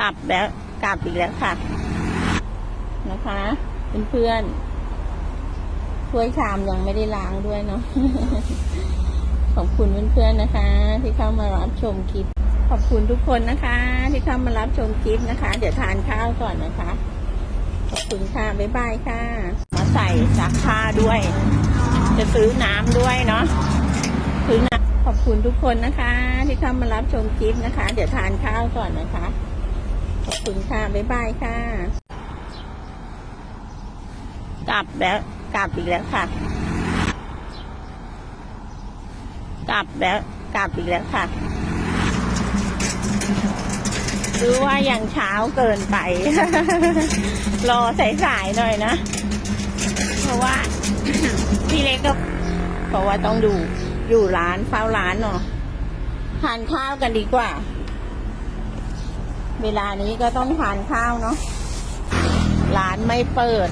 กลับแล้วกลับอีกแล้วค่ะ นะคะเพื่อนๆถ้วยชามยังไม่ได้ล้างด้วยเนาะขอบคุณเพื่อนๆนะคะ ที่เข้ามารับชมคลิป ขอบคุณทุกคนนะคะ ที่เข้ามารับชมคลิปนะคะ เดี๋ยวทานข้าวก่อนนะคะ ขอบคุณค่ะบ๊ายบายค่ะ มาใส่ซักผ้าด้วย จะซื้อน้ำด้วยเนาะซื้อน้ำขอบคุณทุกคนนะคะ ที่เข้ามารับชมคลิปนะคะ เดี๋ยวทานข้าวก่อนนะคะ คุณค่ะ บ๊ายบายค่ะ กลับแล้ว กลับอีกแล้วค่ะ กลับแล้ว กลับอีกแล้วค่ะหรือว่าอยังเช้าเกินไป รอสายๆหน่อยนะ เพราะว่าพี่เล็กก็เพราะว่าต้องดูอยู่ร้านเฝ้าร้านเนาะทานข้าวกันดีกว่า เวลานี้ก็ต้องทานข้าวเนาะร้านไม่เปิด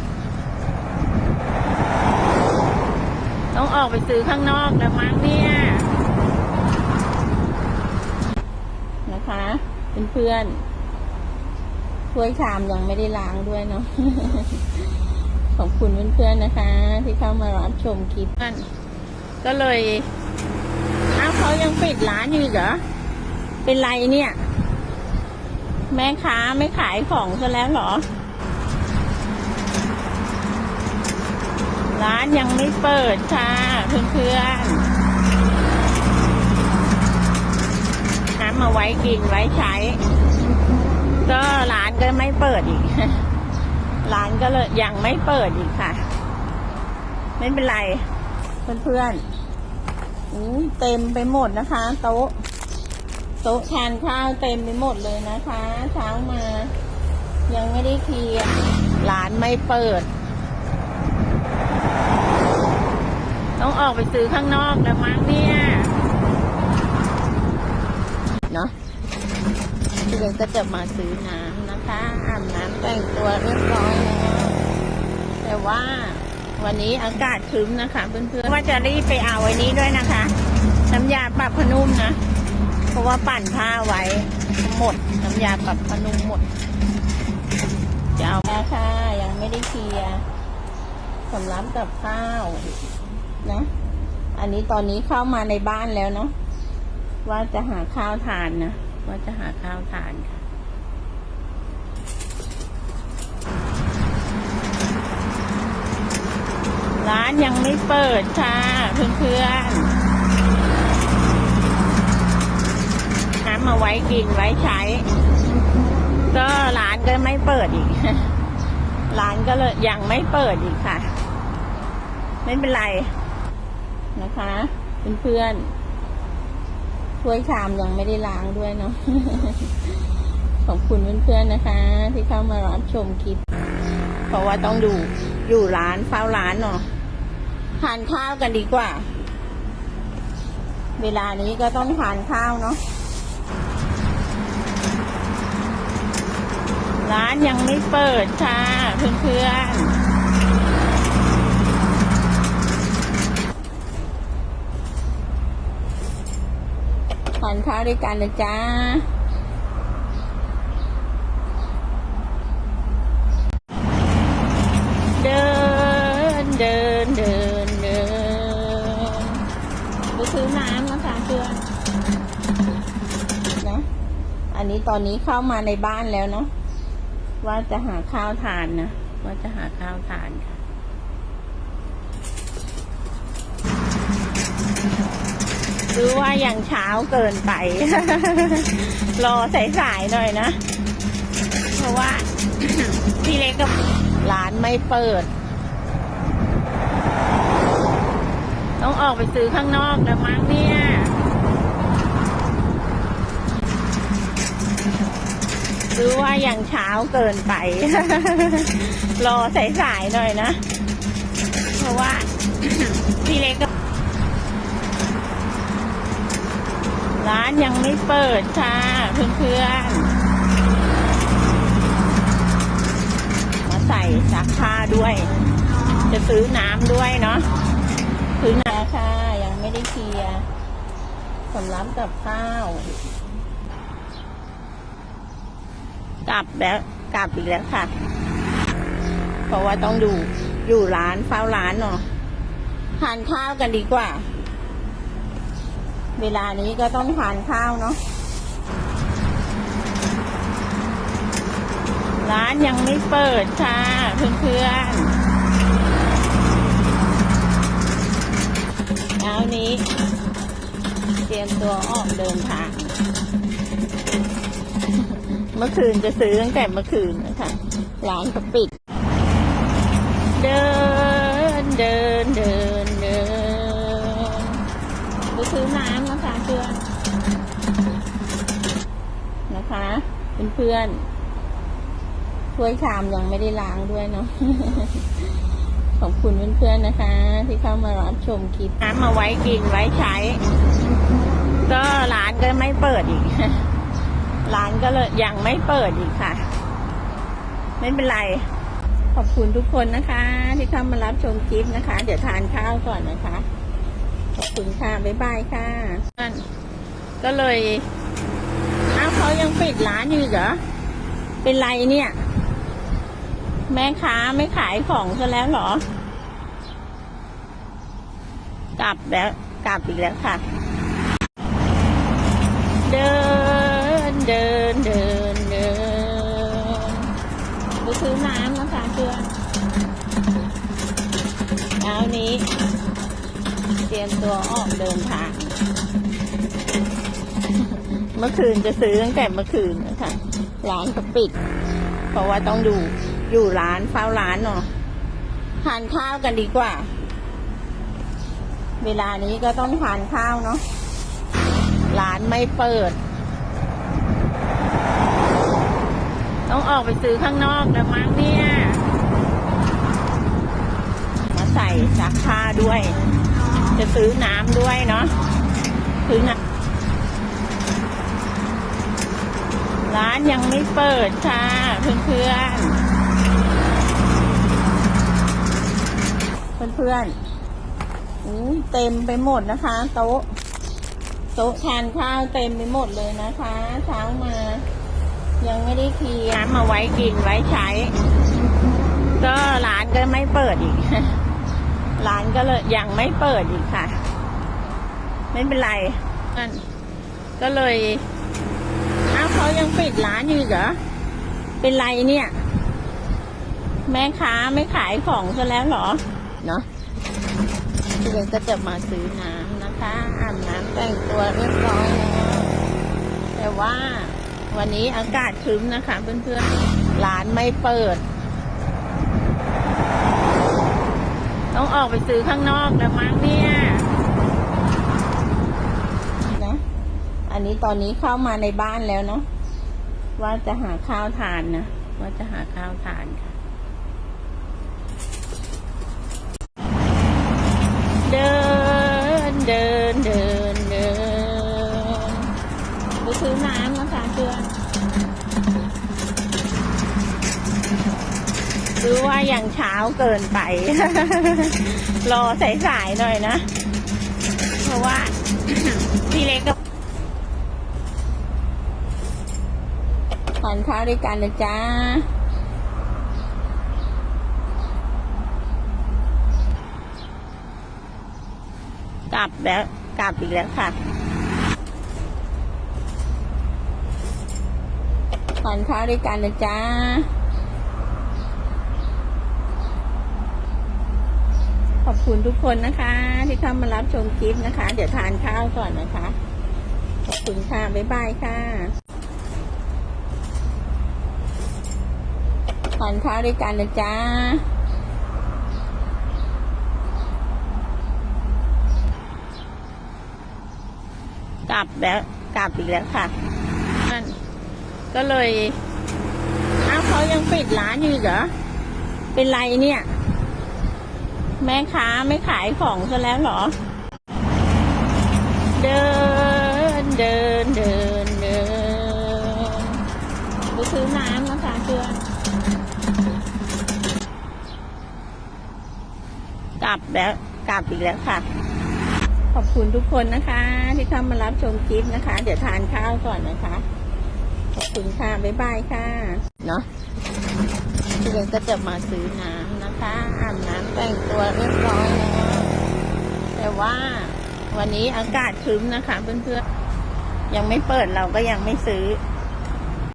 ต้องออกไปซื้อข้างนอกแล้วมั้งเนี่ยนะคะเพื่อนๆถ้วยชามยังไม่ได้ล้างด้วยเนาะขอบคุณเพื่อนๆนะคะ ที่เข้ามารับชมคลิปนั่นก็เลยอ้าวเขายังปิดร้านอยู่เหรอเป็นไรเนี่ย แม่ค้าไม่ขายของซะแล้วเหรอ ร้านยังไม่เปิดค่ะเพื่อนๆน้ำมาไว้กินไว้ใช้ ก็ร้านก็ไม่เปิดอีก ร้านก็เลยยังไม่เปิดอีกค่ะ ไม่เป็นไร เพื่อนๆอู้เต็มไปหมดนะคะ โต๊ะ โต๊ะทานข้าวเต็มไปหมดเลยนะคะ เช้ามา ยังไม่ได้เคลียร์ร้านไม่เปิด ต้องออกไปซื้อข้างนอกแล้วมั้งเนี่ยเนาะพี่เล็กก็จะมาซื้อน้ำนะคะอาบน้ำแต่งตัวเรียบร้อยแล้วแต่ว่าวันนี้อากาศครึ้มนะคะ เพื่อนๆว่าจะรีบไปเอาไว้นี้ด้วยนะคะ น้ำยาปรับพนุ่มนะ เพราะว่าปั่นผ้าไว้หมดน้ำยาปรับพนุ่มหมด จะเอาแล้วค่ะ ยังไม่ได้เคลียร์สำรับกับข้าวนะ อันนี้ตอนนี้เข้ามาในบ้านแล้วเนาะว่าจะหาข้าวทานนะว่าจะหาข้าวทานค่ะร้านยังไม่เปิดค่ะเพื่อนๆ มาไว้กินไว้ใช้ ก็ร้านก็ไม่เปิดอีก ร้านก็เลยยังไม่เปิดอีกค่ะ ไม่เป็นไรนะคะเพื่อนๆถ้วยชามยังไม่ได้ล้างด้วยเนาะขอบคุณเพื่อนๆนะคะ ที่เข้ามารับชมคลิป เพราะว่าต้องดูอยู่ร้านเฝ้าร้านเนาะทานข้าวกันดีกว่า เวลานี้ก็ต้องทานข้าวเนาะ ร้านยังไม่เปิดค่ะเพื่อนๆทานข้าวด้วยกันนะจ๊ะเดินเดินเดินเดินไปซื้อน้ำนะคะเพื่อนนะอันนี้ตอนนี้เข้ามาในบ้านแล้วเนาะ ว่าจะหาข้าวทานนะ ว่าจะหาข้าวทานค่ะ หรือว่าอยังเช้าเกินไป รอสายๆหน่อยนะ เพราะว่าพี่เล็กก็ร้านไม่เปิด ต้องออกไปซื้อข้างนอกแล้วมั้งเนี่ย หรือว่ายังเช้าเกินไป รอสายๆหน่อยนะ เพราะว่าพี่เล็กร้านยังไม่เปิดค่ะเพื่อนๆ มาใส่ซักผ้าด้วย จะซื้อน้ำด้วยเนาะซื้อน้ำค่ะ ยังไม่ได้เคลียร์สำรับกับข้าว กลับแล้วกลับอีกแล้วค่ะ เพราะว่าต้องดูอยู่ร้านเฝ้าร้านเนาะทานข้าวกันดีกว่า เวลานี้ก็ต้องทานข้าวเนาะร้านยังไม่เปิดค่ะเพื่อนๆเช้านี้ เตรียมตัวออกเดินทาง เมื่อคืนจะซื้อตั้งแต่เมื่อคืนนะคะร้านก็ปิด เดินเดินเดินเดินไปซื้อน้ำนะคะเพื่อนนะคะเพื่อนๆถ้วยชามยังไม่ได้ล้างด้วยเนาะขอบคุณเพื่อนๆนะคะ ที่เข้ามารับชมคลิปน้ำมาไว้กินไว้ใช้ ก็ร้านก็ไม่เปิดอีก ร้านก็เลยยังไม่เปิดอีกค่ะ ไม่เป็นไร ขอบคุณทุกคนนะคะ ที่เข้ามารับชมคลิปนะคะ เดี๋ยวทานข้าวก่อนนะคะ ขอบคุณค่ะ บ๊ายบายค่ะ ก็เลยอ้าวเขายังปิดร้านอยู่เหรอ เป็นไรเนี่ย แม่ค้าไม่ขายของซะแล้วเหรอ กลับแล้ว กลับอีกแล้วค่ะ เดิน เดินเดินเดินไปซื้อน้ำนะคะเพื่อนเช้านี้ เตรียมตัวออกเดินทาง เมื่อคืนจะซื้อตั้งแต่เมื่อคืนนะคะร้านก็ปิด เพราะว่าต้องดูอยู่ร้านเฝ้าร้านเนาะทานข้าวกันดีกว่า เวลานี้ก็ต้องทานข้าวเนาะร้านไม่เปิด ต้องออกไปซื้อข้างนอกแล้วมั้งเนี่ย มาใส่ซักผ้าด้วย จะซื้อน้ำด้วยเนาะ ซื้อน้ำร้านยังไม่เปิดค่ะ เพื่อนๆ เพื่อนๆอู้เต็มไปหมดนะคะ โต๊ะ โต๊ะทานข้าวเต็มไปหมดเลยนะคะ เช้ามา ยังไม่ได้คีน้ำมาไว้กินไว้ใช้ ก็ร้านก็ไม่เปิดอีก ร้านก็เลยยังไม่เปิดอีกค่ะ ไม่เป็นไรนั่นก็เลยอ้าวเขายังปิดร้านอยู่เหรอ เป็นไรเนี่ย แม่ค้าไม่ขายของซะแล้วเหรอ เนาะพี่เล็กก็จะมาซื้อน้ำนะคะอาบน้ำแต่งตัวเรียบร้อยแล้วแต่ว่า วันนี้อากาศครึ้มนะคะ เพื่อนๆ ร้านไม่เปิด ต้องออกไปซื้อข้างนอกแล้วมั้งเนี่ยนะอันนี้ตอนนี้เข้ามาในบ้านแล้วเนาะว่าจะหาข้าวทานนะ ว่าจะหาข้าวทานค่ะ ยังเช้าเกินไป รอสายๆหน่อยนะ เพราะว่า พี่เล็กก็ทานข้าวด้วยกันนะจ๊ะกลับแล้วกลับอีกแล้วค่ะทานข้าวด้วยกันนะจ๊ะ ขอบ คุณทุกคนนะคะ ที่เข้ามารับชมคลิปนะคะ เดี๋ยวทานข้าวก่อนนะคะ ขอบคุณค่ะ บ๊ายบายค่ะ ทานข้าวด้วยกันนะจ๊ะกลับแล้วกลับอีกแล้วค่ะนั่นก็เลยอ้าวเขายังปิดร้านอยู่เหรอ เป็นไรเนี่ย แม่ค้าไม่ขายของซะแล้วเหรอ เดินเดินเดินเดินไปซื้อน้ำนะคะเพื่อนกลับแล้วกลับอีกแล้วค่ะ ขอบคุณทุกคนนะคะ ที่เข้ามารับชมคลิปนะคะ เดี๋ยวทานข้าวก่อนนะคะ ขอบคุณค่ะ บ๊ายบายค่ะ เนาะเพี่เล็กก็จะมาซื้อน้ำ นะคะอาบน้ำแต่งตัวเรียบร้อยแล้วแต่ว่าวันนี้อากาศครึ้มนะคะเพื่อนๆยังไม่เปิดเราก็ยังไม่ซื้อ